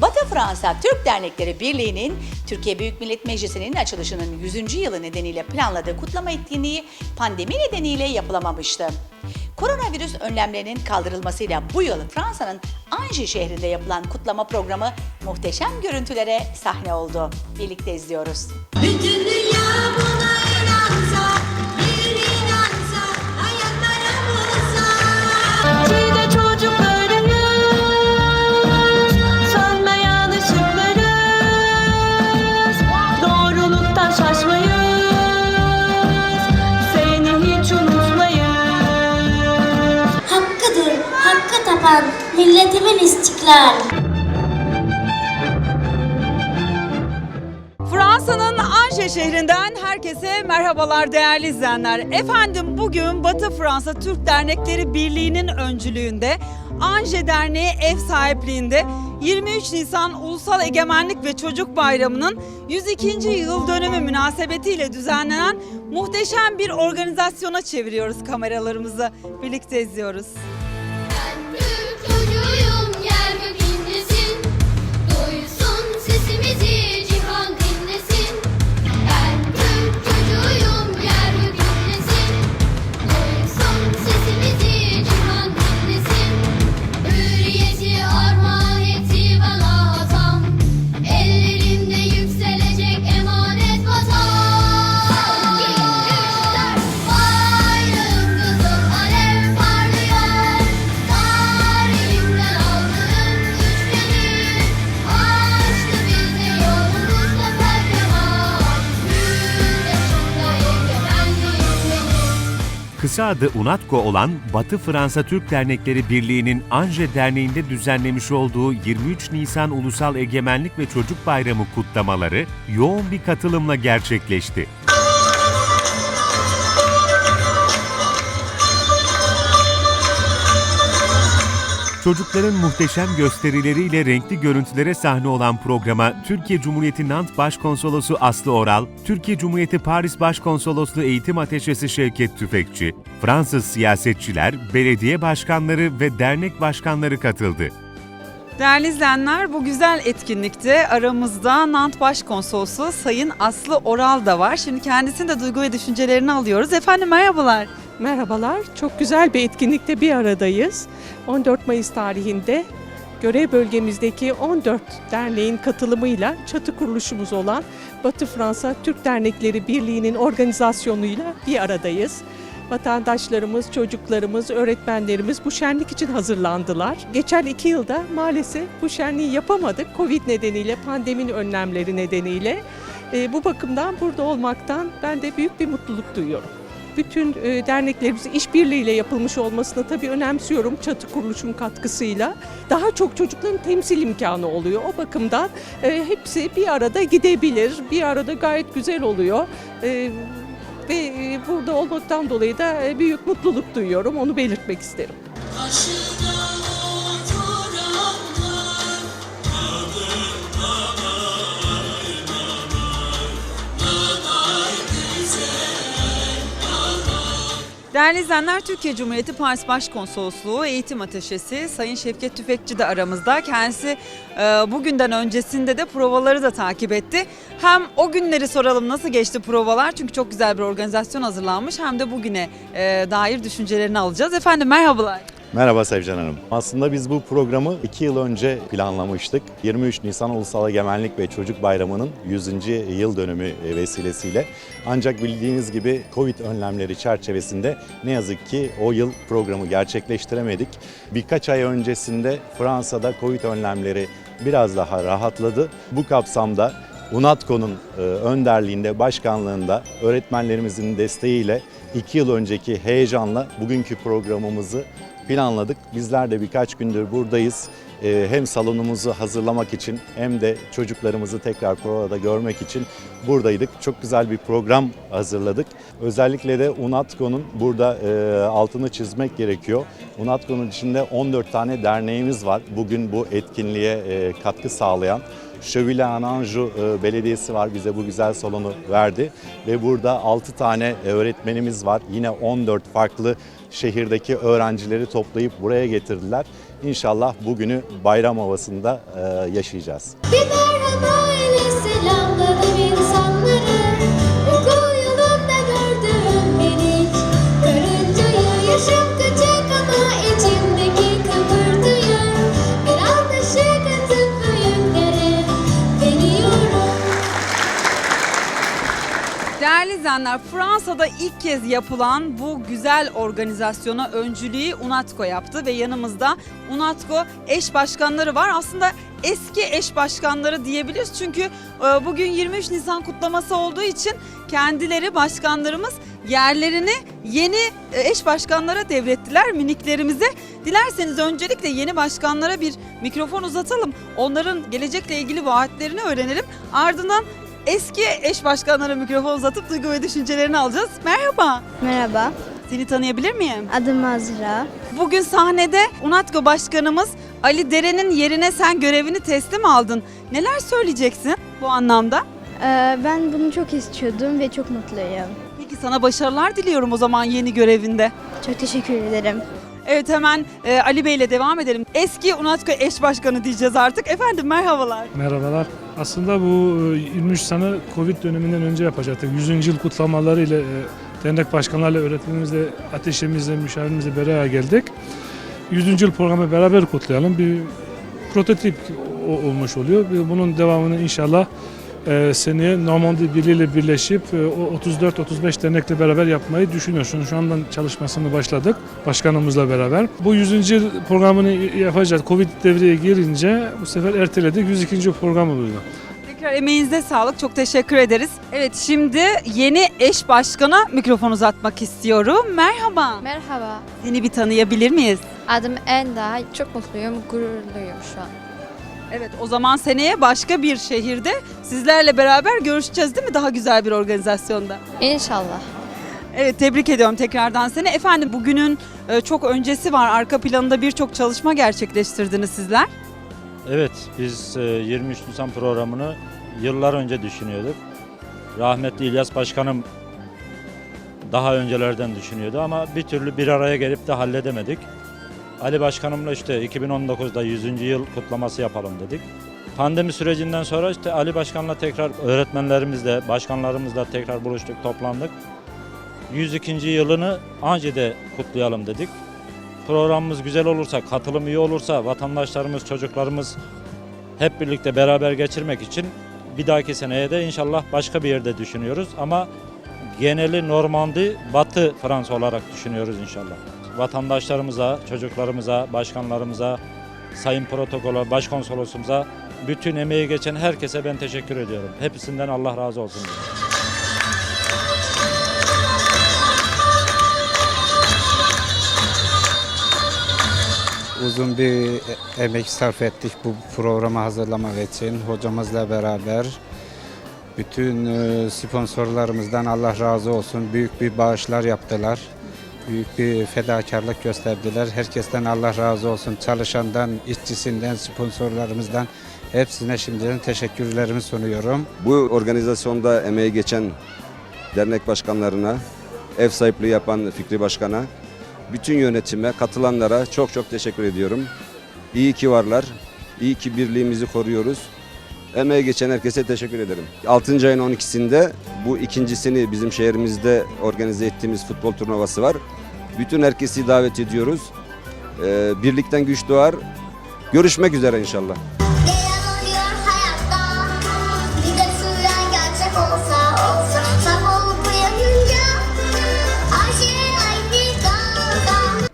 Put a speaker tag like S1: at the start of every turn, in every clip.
S1: Batı Fransa Türk Dernekleri Birliği'nin Türkiye Büyük Millet Meclisi'nin açılışının 100. yılı nedeniyle planladığı kutlama etkinliği pandemi nedeniyle yapılamamıştı. Koronavirüs önlemlerinin kaldırılmasıyla bu yıl Fransa'nın Angers şehrinde yapılan kutlama programı muhteşem görüntülere sahne oldu. Birlikte izliyoruz.
S2: Bütün dünya buna
S3: milletimin istiklal.
S4: Fransa'nın Angers şehrinden herkese merhabalar değerli izleyenler. Efendim bugün Batı Fransa Türk Dernekleri Birliği'nin öncülüğünde Angers Derneği ev sahipliğinde 23 Nisan Ulusal Egemenlik ve Çocuk Bayramı'nın 102. yıl dönümü münasebetiyle düzenlenen muhteşem bir organizasyona çeviriyoruz kameralarımızı. Birlikte izliyoruz.
S5: Kısa adı UNATCO olan Batı Fransa Türk Dernekleri Birliği'nin Angers Derneği'nde düzenlemiş olduğu 23 Nisan Ulusal Egemenlik ve Çocuk Bayramı kutlamaları yoğun bir katılımla gerçekleşti. Çocukların muhteşem gösterileriyle renkli görüntülere sahne olan programa Türkiye Cumhuriyeti Nant Başkonsolosu Aslı Oral, Türkiye Cumhuriyeti Paris Başkonsolosluğu Eğitim Ateşesi Şevket Tüfekçi, Fransız siyasetçiler, belediye başkanları ve dernek başkanları katıldı.
S4: Değerli izleyenler bu güzel etkinlikte aramızda Nant Başkonsolosu Sayın Aslı Oral da var. Şimdi kendisinin de duygu ve düşüncelerini alıyoruz. Efendim merhabalar.
S6: Merhabalar. Çok güzel bir etkinlikte bir aradayız. 14 Mayıs tarihinde görev bölgemizdeki 14 derneğin katılımıyla çatı kuruluşumuz olan Batı Fransa Türk Dernekleri Birliği'nin organizasyonuyla bir aradayız. Vatandaşlarımız, çocuklarımız, öğretmenlerimiz bu şenlik için hazırlandılar. Geçen iki yılda maalesef bu şenliği yapamadık. Covid nedeniyle, pandeminin önlemleri nedeniyle. Ee, bu bakımdan burada olmaktan ben de büyük bir mutluluk duyuyorum bütün e, derneklerimizin işbirliğiyle yapılmış olmasını tabii önemsiyorum çatı kuruluşun katkısıyla. Daha çok çocukların temsil imkanı oluyor. O bakımdan e, hepsi bir arada gidebilir, bir arada gayet güzel oluyor. Ve e, burada olmaktan dolayı da e, büyük mutluluk duyuyorum. Onu belirtmek isterim.
S4: Değerli izleyenler Türkiye Cumhuriyeti Paris Başkonsolosluğu Eğitim Ateşesi Sayın Şevket Tüfekçi de aramızda. Kendisi e, bugünden öncesinde de provaları da takip etti. Hem o günleri soralım nasıl geçti provalar çünkü çok güzel bir organizasyon hazırlanmış hem de bugüne e, dair düşüncelerini alacağız. Efendim merhabalar.
S7: Merhaba Sevcan Hanım. Aslında biz bu programı 2 yıl önce planlamıştık. 23 Nisan Ulusal Egemenlik ve Çocuk Bayramı'nın 100. yıl dönümü vesilesiyle. Ancak bildiğiniz gibi Covid önlemleri çerçevesinde ne yazık ki o yıl programı gerçekleştiremedik. Birkaç ay öncesinde Fransa'da Covid önlemleri biraz daha rahatladı. Bu kapsamda UNATCO'nun e, önderliğinde, başkanlığında, öğretmenlerimizin desteğiyle 2 yıl önceki heyecanla bugünkü programımızı planladık. Bizler de birkaç gündür buradayız. Ee, Hem salonumuzu hazırlamak için hem de çocuklarımızı tekrar provada görmek için buradaydık. Çok güzel bir program hazırladık. Özellikle de UNATCO'nun burada e, altını çizmek gerekiyor. UNATCO'nun içinde 14 tane derneğimiz var. Bugün bu etkinliğe e, katkı sağlayan. Şövile Ananju e, Belediyesi var bize bu güzel salonu verdi ve burada 6 tane öğretmenimiz var. Yine 14 farklı şehirdeki öğrencileri toplayıp buraya getirdiler İnşallah bugünü bayram havasında e, yaşayacağız.
S8: Bir
S4: izleyenler, Fransa'da ilk kez yapılan bu güzel organizasyona öncülüğü UNATCO yaptı ve yanımızda UNATCO eş başkanları var. Aslında eski eş başkanları diyebiliriz çünkü e, bugün 23 Nisan kutlaması olduğu için kendileri başkanlarımız yerlerini yeni e, eş başkanlara devrettiler miniklerimize. Dilerseniz öncelikle yeni başkanlara bir mikrofon uzatalım. Onların gelecekle ilgili vaatlerini öğrenelim. Ardından eski eş başkanlara mikrofon uzatıp duygu ve düşüncelerini alacağız. Merhaba.
S9: Merhaba,
S4: Seni tanıyabilir miyim?
S9: adım Azra.
S4: Bugün sahnede UNATCO Başkanımız Ali Dere'nin yerine sen görevini teslim aldın. Neler söyleyeceksin bu anlamda?
S9: Ee, ben bunu çok istiyordum ve çok mutluyum.
S4: Peki sana başarılar diliyorum o zaman yeni görevinde.
S9: Çok teşekkür ederim.
S4: Evet hemen e, Ali Bey ile devam edelim. Eski UNATCO eş başkanı diyeceğiz artık. Efendim merhabalar.
S10: Merhabalar. Aslında bu e, 23 sene Covid döneminden önce yapacaktık. 100. yıl kutlamaları ile e, dernek başkanlarıyla, öğretmenimizle, ateşimizle, müşavirimizle beraber geldik. 100. yıl programı beraber kutlayalım. Bir prototip o- olmuş oluyor. Bunun devamını inşallah e, seneye Normandiya Birliği ile birleşip e, o 34-35 dernekle beraber yapmayı düşünüyoruz. Şu andan çalışmasını başladık başkanımızla beraber. Bu 100. yıl programını yapacağız. Covid devreye girince bu sefer erteledik. 102. program oluyor.
S4: Tekrar emeğinize sağlık. Çok teşekkür ederiz. Evet şimdi yeni eş başkana mikrofon uzatmak istiyorum. Merhaba.
S11: Merhaba,
S4: Seni bir tanıyabilir miyiz?
S11: adım Enda. Çok mutluyum, gururluyum şu an.
S4: Evet o zaman seneye başka bir şehirde sizlerle beraber görüşeceğiz değil mi? Daha güzel bir organizasyonda.
S11: İnşallah.
S4: Evet tebrik ediyorum tekrardan seni. Efendim bugünün e, çok öncesi var. Arka planında birçok çalışma gerçekleştirdiniz sizler.
S12: Evet, biz e, 23 Nisan programını yıllar önce düşünüyorduk. Rahmetli İlyas Başkanım daha öncelerden düşünüyordu ama bir türlü bir araya gelip de halledemedik. Ali Başkanımla işte 2019'da 100. yıl kutlaması yapalım dedik. Pandemi sürecinden sonra işte Ali Başkan'la tekrar öğretmenlerimizle, başkanlarımızla tekrar buluştuk, toplandık. 102. yılını Ance'de kutlayalım dedik programımız güzel olursa, katılım iyi olursa, vatandaşlarımız, çocuklarımız hep birlikte beraber geçirmek için bir dahaki seneye de inşallah başka bir yerde düşünüyoruz. Ama geneli Normandi, Batı Fransa olarak düşünüyoruz inşallah. Vatandaşlarımıza, çocuklarımıza, başkanlarımıza, sayın protokola, başkonsolosumuza, bütün emeği geçen herkese ben teşekkür ediyorum. Hepsinden Allah razı olsun.
S13: Uzun bir emek sarf ettik bu programı hazırlamak için. Hocamızla beraber bütün e, sponsorlarımızdan Allah razı olsun. Büyük bir bağışlar yaptılar. Büyük bir fedakarlık gösterdiler. Herkesten Allah razı olsun. Çalışandan, işçisinden, sponsorlarımızdan hepsine şimdiden teşekkürlerimi sunuyorum.
S14: Bu organizasyonda emeği geçen dernek başkanlarına, ev sahipliği yapan Fikri Başkan'a, bütün yönetime, katılanlara çok çok teşekkür ediyorum. İyi ki varlar, iyi ki birliğimizi koruyoruz. Emeği geçen herkese teşekkür ederim. 6. ayın 12'sinde bu ikincisini bizim şehrimizde organize ettiğimiz futbol turnuvası var. Bütün herkesi davet ediyoruz. Ee, birlikten güç doğar. Görüşmek üzere inşallah.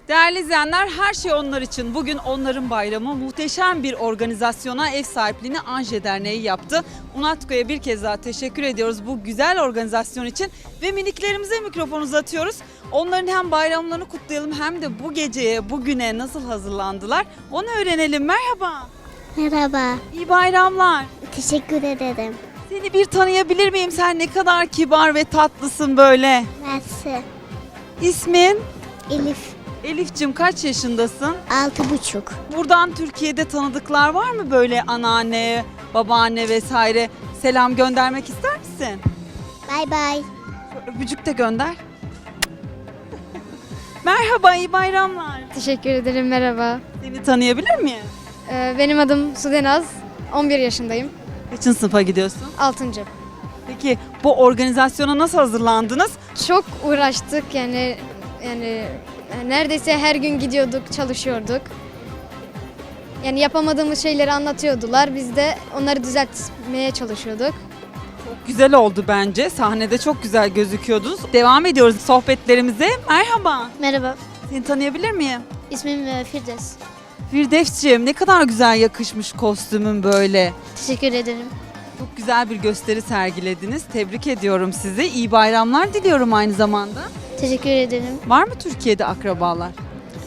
S4: Değerli izleyenler her şey onlar için. Bugün onların bayramı muhteşem bir organizasyona ev sahipliğini Anje Derneği yaptı. UNATCO'ya bir kez daha teşekkür ediyoruz bu güzel organizasyon için ve miniklerimize mikrofon uzatıyoruz. Onların hem bayramlarını kutlayalım hem de bu geceye, bugüne nasıl hazırlandılar onu öğrenelim. Merhaba,
S3: Merhaba,
S4: iyi bayramlar.
S3: teşekkür ederim.
S4: Seni bir tanıyabilir miyim? Sen ne kadar kibar ve tatlısın böyle.
S3: Mersi,
S4: İsmin?
S3: Elif,
S4: Elif'cim kaç yaşındasın?
S3: altı buçuk.
S4: Buradan Türkiye'de tanıdıklar var mı böyle anneanne, babaanne vesaire selam göndermek ister misin?
S3: Bay bay.
S4: Öpücük de gönder. Merhaba, iyi bayramlar.
S9: Teşekkür ederim, merhaba.
S4: Seni tanıyabilir miyim?
S9: Ee, benim adım Sudenaz, 11 yaşındayım.
S4: Kaçıncı sınıfa gidiyorsun?
S9: 6.
S4: Peki bu organizasyona nasıl hazırlandınız?
S9: Çok uğraştık yani yani neredeyse her gün gidiyorduk, çalışıyorduk. Yani yapamadığımız şeyleri anlatıyordular. Biz de onları düzeltmeye çalışıyorduk.
S4: Güzel oldu bence. Sahnede çok güzel gözüküyordunuz. Devam ediyoruz sohbetlerimize. Merhaba.
S3: Merhaba.
S4: Seni tanıyabilir miyim?
S3: İsmim e, Firdevs.
S4: Firdevsciğim ne kadar güzel yakışmış kostümün böyle.
S3: Teşekkür ederim.
S4: Çok güzel bir gösteri sergilediniz. Tebrik ediyorum sizi. İyi bayramlar diliyorum aynı zamanda.
S3: Teşekkür ederim.
S4: Var mı Türkiye'de akrabalar?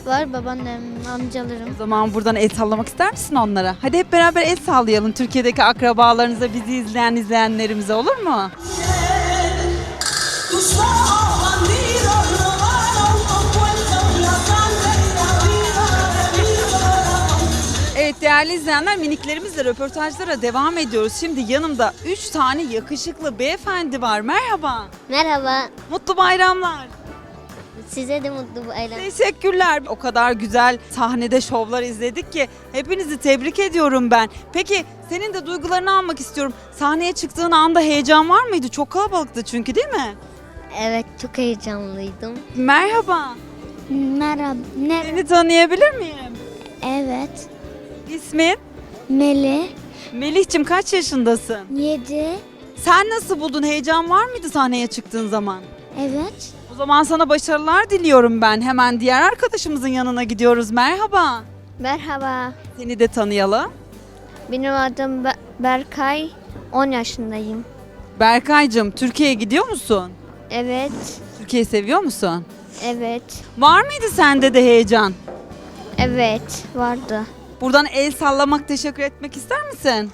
S3: Var babaannem, amcalarım.
S4: O zaman buradan el sallamak ister misin onlara? Hadi hep beraber el sallayalım Türkiye'deki akrabalarınıza, bizi izleyen izleyenlerimize olur mu? Evet değerli izleyenler miniklerimizle röportajlara devam ediyoruz. Şimdi yanımda 3 tane yakışıklı beyefendi var. Merhaba.
S3: Merhaba.
S4: Mutlu bayramlar.
S3: Size de mutlu bayram.
S4: Teşekkürler. O kadar güzel sahnede şovlar izledik ki hepinizi tebrik ediyorum ben. Peki senin de duygularını almak istiyorum. Sahneye çıktığın anda heyecan var mıydı? Çok kalabalıktı çünkü değil mi?
S3: Evet, çok heyecanlıydım.
S4: Merhaba.
S3: Merhaba. Ne?
S4: Seni tanıyabilir miyim?
S3: Evet.
S4: İsmin?
S3: Meli.
S4: Melih'cim kaç yaşındasın?
S3: 7.
S4: Sen nasıl buldun? Heyecan var mıydı sahneye çıktığın zaman?
S3: Evet.
S4: O zaman sana başarılar diliyorum ben. Hemen diğer arkadaşımızın yanına gidiyoruz. Merhaba.
S3: Merhaba.
S4: Seni de tanıyalım.
S3: Benim adım Be- Berkay. 10 yaşındayım.
S4: Berkay'cığım Türkiye'ye gidiyor musun?
S3: Evet.
S4: Türkiye'yi seviyor musun?
S3: Evet.
S4: Var mıydı sende de heyecan?
S3: Evet. Vardı.
S4: Buradan el sallamak, teşekkür etmek ister misin?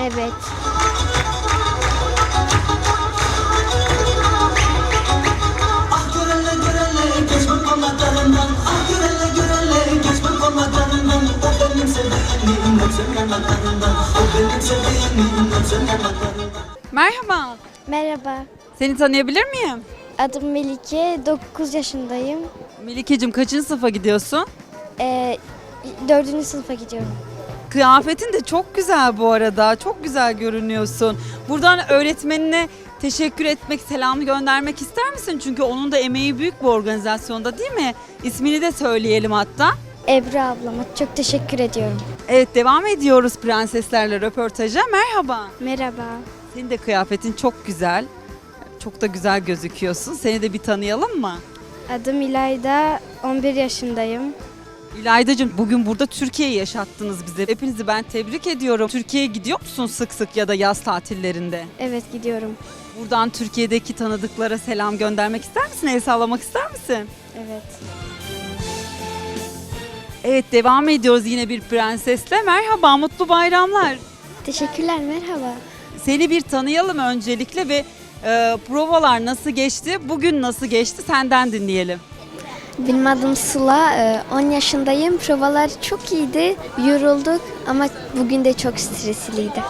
S3: Evet.
S4: Merhaba.
S9: Merhaba,
S4: Seni tanıyabilir miyim?
S9: adım Melike, 9 yaşındayım.
S4: Melikeciğim kaçıncı sınıfa gidiyorsun?
S9: Ee, 4. sınıfa gidiyorum.
S4: Kıyafetin de çok güzel bu arada. Çok güzel görünüyorsun. Buradan öğretmenine teşekkür etmek, selam göndermek ister misin? Çünkü onun da emeği büyük bu organizasyonda değil mi? İsmini de söyleyelim hatta.
S9: Ebru ablama çok teşekkür ediyorum.
S4: Evet devam ediyoruz prenseslerle röportaja. Merhaba.
S9: Merhaba.
S4: Senin de kıyafetin çok güzel. Çok da güzel gözüküyorsun. Seni de bir tanıyalım mı?
S9: Adım İlayda, 11 yaşındayım.
S4: İlaydacığım bugün burada Türkiye'yi yaşattınız bize. Hepinizi ben tebrik ediyorum. Türkiye'ye gidiyor musun sık sık ya da yaz tatillerinde?
S9: Evet gidiyorum.
S4: Buradan Türkiye'deki tanıdıklara selam göndermek ister misin? El sallamak ister misin?
S9: Evet.
S4: Evet devam ediyoruz yine bir prensesle. Merhaba, mutlu bayramlar.
S9: Teşekkürler, merhaba.
S4: Seni bir tanıyalım öncelikle ve e, provalar nasıl geçti, bugün nasıl geçti senden dinleyelim.
S9: Benim adım Sıla, e, 10 yaşındayım. Provalar çok iyiydi, yorulduk ama bugün de çok stresliydi.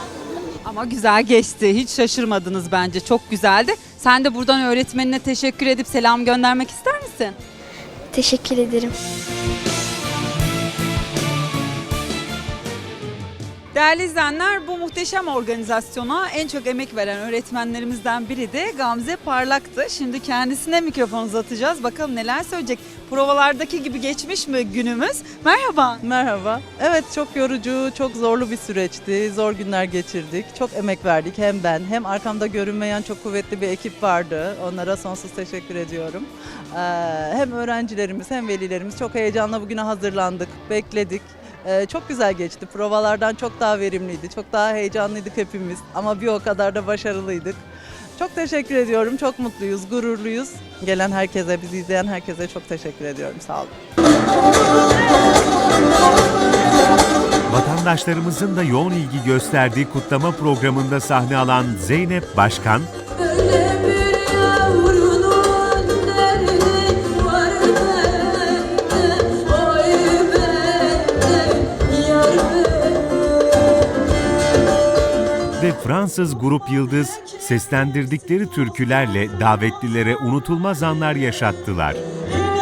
S4: Ama güzel geçti. Hiç şaşırmadınız bence. Çok güzeldi. Sen de buradan öğretmenine teşekkür edip selam göndermek ister misin?
S9: Teşekkür ederim.
S4: Değerli izleyenler bu muhteşem organizasyona en çok emek veren öğretmenlerimizden biri de Gamze Parlak'tı. Şimdi kendisine mikrofon uzatacağız. Bakalım neler söyleyecek. Provalardaki gibi geçmiş mi günümüz? Merhaba.
S15: Merhaba. Evet çok yorucu, çok zorlu bir süreçti. Zor günler geçirdik. Çok emek verdik hem ben hem arkamda görünmeyen çok kuvvetli bir ekip vardı. Onlara sonsuz teşekkür ediyorum. Ee, hem öğrencilerimiz hem velilerimiz çok heyecanla bugüne hazırlandık, bekledik. Ee, çok güzel geçti. Provalardan çok daha verimliydi. Çok daha heyecanlıydık hepimiz. Ama bir o kadar da başarılıydık. Çok teşekkür ediyorum. Çok mutluyuz, gururluyuz. Gelen herkese, bizi izleyen herkese çok teşekkür ediyorum. Sağ olun.
S5: Vatandaşlarımızın da yoğun ilgi gösterdiği kutlama programında sahne alan Zeynep Başkan, Fransız grup Yıldız seslendirdikleri türkülerle davetlilere unutulmaz anlar yaşattılar.
S16: Yine